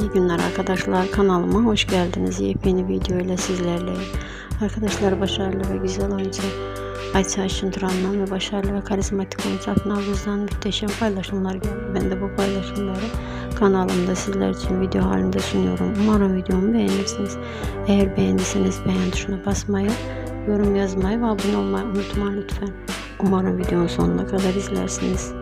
İyi günler arkadaşlar kanalıma hoş geldiniz. Yepyeni video ile sizlerleyim. Arkadaşlar başarılı ve güzel oyuncu Ayça Ayşin Turan'dan ve başarılı ve karizmatik oyuncu Akın Avuz'dan muhteşem paylaşımlar geldi. Ben de bu paylaşımları kanalımda sizler için video halinde sunuyorum. Umarım videomu beğenirsiniz. Eğer beğendiyseniz beğen tuşuna basmayı, yorum yazmayı ve abone olmayı unutmayın lütfen. Umarım videonun sonuna kadar izlersiniz.